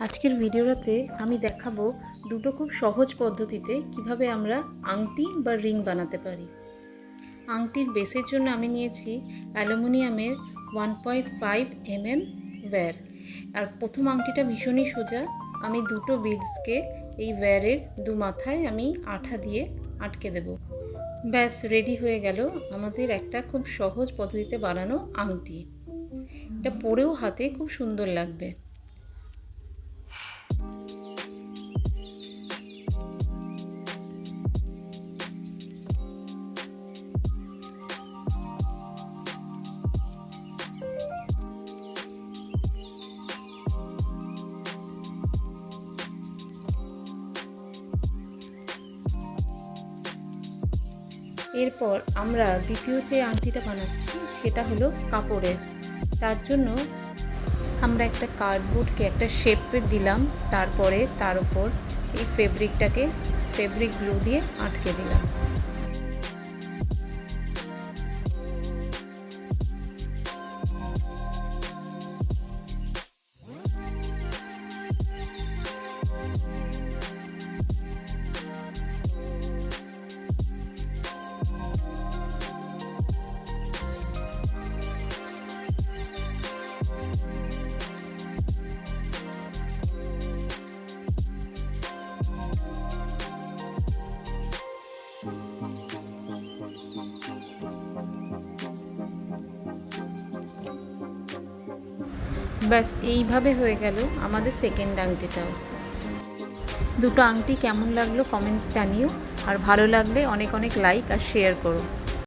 আজকের ভিডিওটাতে আমি দেখাবো দুটো খুব সহজ পদ্ধতিতে কীভাবে আমরা আংটি বা রিং বানাতে পারি। আংটির বেসের জন্য আমি নিয়েছি অ্যালুমিনিয়ামের one point five M M wire. আর প্রথম আংটিটা ভীষণই সোজা। আমি দুটো বিডসকে এই ওয়্যারের দু মাথায় আমি আঠা দিয়ে আটকে দেব। ব্যাস, রেডি হয়ে গেল আমাদের একটা খুব সহজ পদ্ধতিতে বানানো আংটি। এটা পরেও হাতে খুব সুন্দর লাগবে। এরপর আমরা দ্বিতীয় যে আংটিটা বানাচ্ছি, সেটা হলো কাপড়ের। তার জন্য আমরা একটা কার্ডবোর্ডকে একটা শেপে দিলাম, তারপরে তার উপর এই ফেব্রিকটাকে ফেব্রিক গ্লু দিয়ে আটকে দিলাম। ব্যাস, এইভাবে হয়ে গেল আমাদের সেকেন্ড আংটিটাও। দুটো আংটি কেমন লাগল কমেন্ট জানিও, আর ভালো লাগলে অনেক অনেক লাইক আর শেয়ার করো।